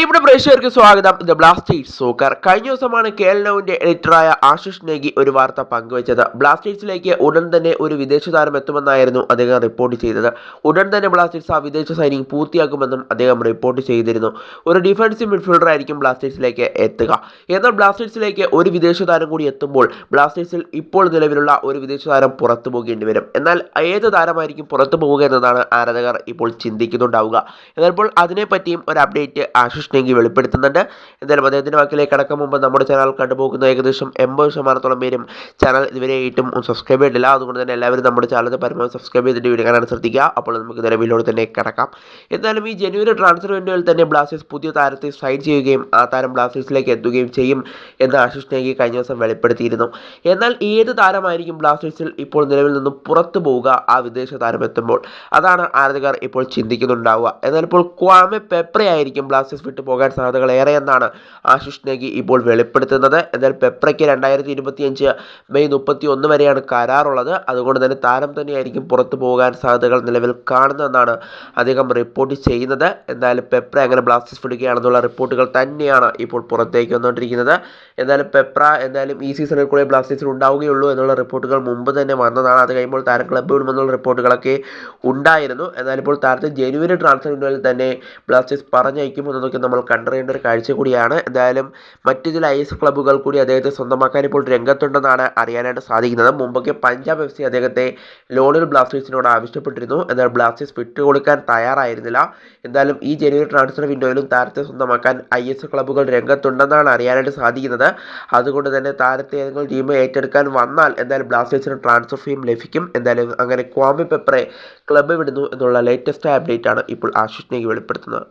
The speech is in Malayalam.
പ്രിയപ്പെട്ട പ്രേക്ഷകർക്ക് സ്വാഗതം. The Blasters soccer. കഴിഞ്ഞ ദിവസമാണ് കെ എൽ നൌവിന്റെ എഡിറ്ററായ ആശിഷ് നേഗി ഒരു വാർത്ത പങ്കുവച്ചത്. ബ്ലാസ്റ്റേഴ്സിലേക്ക് ഉടൻ തന്നെ ഒരു വിദേശ താരം എത്തുമെന്നായിരുന്നു അദ്ദേഹം റിപ്പോർട്ട് ചെയ്തത്. ഉടൻ തന്നെ ബ്ലാസ്റ്റേഴ്സ് ആ വിദേശ സൈനിങ് പൂർത്തിയാക്കുമെന്നും അദ്ദേഹം റിപ്പോർട്ട് ചെയ്തിരുന്നു. ഒരു ഡിഫൻസീവ് മിഡ്ഫീൽഡർ ആയിരിക്കും ബ്ലാസ്റ്റേഴ്സിലേക്ക് എത്തുക. എന്നാൽ ബ്ലാസ്റ്റേഴ്സിലേക്ക് ഒരു വിദേശ താരം കൂടി എത്തുമ്പോൾ ബ്ലാസ്റ്റേഴ്സിൽ ഇപ്പോൾ നിലവിലുള്ള ഒരു വിദേശ താരം പുറത്തു പോകേണ്ടി വരും. എന്നാൽ ഏത് താരമായിരിക്കും പുറത്തു പോവുക എന്നതാണ് ആരാധകർ ഇപ്പോൾ ചിന്തിക്കുന്നുണ്ടാവുക. എന്നാൽ ഇപ്പോൾ അതിനെപ്പറ്റിയും ഒരു അപ്ഡേറ്റ് ആശിഷ് നെങ്കി വെളിപ്പെടുത്തുന്നുണ്ട്. എന്തായാലും അദ്ദേഹത്തിന്റെ വാക്കിലേക്ക് കടക്കും മുമ്പ് നമ്മുടെ ചാനൽ കണ്ടുപോകുന്ന ഏകദേശം എൺപത് ശതമാനത്തോളം പേരും ചാനൽ ഇതുവരെ ഇതുവരെയായിട്ടും സബ്സ്ക്രൈബ് ചെയ്തിട്ടില്ല. അതുകൊണ്ട് തന്നെ എല്ലാവരും നമ്മുടെ ചാനൽ പരമാവധി സബ്സ്ക്രൈബ് ചെയ്തിട്ട് വീഡിയോ കാണാൻ ശ്രദ്ധിക്കുക. അപ്പോൾ നമുക്ക് നിലവിലോട് തന്നെ കിടക്കാം. എന്നാലും ഈ ജനുവരി ട്രാൻസ്ഫർ വിൻഡോയിൽ തന്നെ ബ്ലാസ്റ്റേഴ്സ് പുതിയ താരത്തെ സൈൻ ചെയ്യുകയും ആ താരം ബ്ലാസ്റ്റേഴ്സിലേക്ക് എത്തുകയും ചെയ്യും എന്ന് ആശിഷ് നേഗി കഴിഞ്ഞ ദിവസം വെളിപ്പെടുത്തിയിരുന്നു. എന്നാൽ ഏത് താരമായിരിക്കും ബ്ലാസ്റ്റേഴ്സിൽ ഇപ്പോൾ നിലവിൽ നിന്നും പുറത്തു പോവുക ആ വിദേശ താരം എത്തുമ്പോൾ? അതാണ് ആരാധകർ ഇപ്പോൾ ചിന്തിക്കുന്നുണ്ടാവുക. എന്നാൽ ഇപ്പോൾ ക്വാമെ പെപ്രയായിരിക്കും ബ്ലാസ്റ്റേഴ്സ് വിട്ടു പോകാൻ സാധ്യതകൾ ഏറെ എന്നാണ് ആശിഷ് നെഗി ഇപ്പോൾ വെളിപ്പെടുത്തുന്നത്. എന്നാൽ പെപ്രയ്ക്ക് രണ്ടായിരത്തി ഇരുപത്തിയഞ്ച് മെയ് മുപ്പത്തി ഒന്ന് വരെയാണ് കരാറുള്ളത്. അതുകൊണ്ട് തന്നെ താരം തന്നെയായിരിക്കും പുറത്തു പോകാൻ സാധ്യതകൾ നിലവിൽ കാണുന്നതെന്നാണ് അദ്ദേഹം റിപ്പോർട്ട് ചെയ്യുന്നത്. എന്നാലും പെപ്ര അങ്ങനെ ബ്ലാസ്റ്റേഴ്സ് വിടുകയാണെന്നുള്ള റിപ്പോർട്ടുകൾ തന്നെയാണ് ഇപ്പോൾ പുറത്തേക്ക് വന്നുകൊണ്ടിരിക്കുന്നത്. എന്നാലും പെപ്ര എന്തായാലും ഈ സീസണിൽ കൂടെ ബ്ലാസ്റ്റേഴ്സിൽ ഉണ്ടാവുകയുള്ളൂ എന്നുള്ള റിപ്പോർട്ടുകൾ മുമ്പ് തന്നെ വന്നതാണ്. അത് കഴിയുമ്പോൾ താരം ക്ലബ്ബ് വിടുമെന്നുള്ള റിപ്പോർട്ടുകളൊക്കെ ഉണ്ടായിരുന്നു. എന്നാലിപ്പോൾ താരത്തെ ജനുവരി ട്രാൻസ്ഫർ വിൻഡോയിൽ തന്നെ ബ്ലാസ്റ്റേഴ്സ് പറഞ്ഞയക്കുമെന്നതൊക്കെ നമ്മൾ കണ്ടറിയേണ്ട ഒരു കാഴ്ച കൂടിയാണ്. എന്തായാലും മറ്റു ചില ഐ എസ് ക്ലബ്ബുകൾ കൂടി അദ്ദേഹത്തെ സ്വന്തമാക്കാൻ ഇപ്പോൾ രംഗത്തുണ്ടെന്നാണ് അറിയാനായിട്ട് സാധിക്കുന്നത്. മുമ്പൊക്കെ പഞ്ചാബ് എഫ് സി അദ്ദേഹത്തെ ലോണിൽ ബ്ലാസ്റ്റേഴ്സിനോട് ആവശ്യപ്പെട്ടിരുന്നു. എന്നാൽ ബ്ലാസ്റ്റേഴ്സ് വിട്ടുകൊടുക്കാൻ തയ്യാറായിരുന്നില്ല. എന്തായാലും ഈ ജനുവരി ട്രാൻസ്ഫർ വിൻഡോയിലും താരത്തെ സ്വന്തമാക്കാൻ ഐ എസ് ക്ലബ്ബുകൾ രംഗത്തുണ്ടെന്നാണ് അറിയാനായിട്ട് സാധിക്കുന്നത്. അതുകൊണ്ട് തന്നെ താരത്തെ ഏതെങ്കിലും ടീം ഏറ്റെടുക്കാൻ വന്നാൽ എന്തായാലും ബ്ലാസ്റ്റേഴ്സിന് ട്രാൻസ്ഫർ ഫീം ലഭിക്കും. എന്തായാലും അങ്ങനെ ക്വാമി പെപ്പറെ ക്ലബ്ബ് വിടുന്നു എന്നുള്ള ലേറ്റസ്റ്റ് അപ്ഡേറ്റ് ആണ് ഇപ്പോൾ ആശിഷ് നേഗി വെളിപ്പെടുത്തുന്നത്.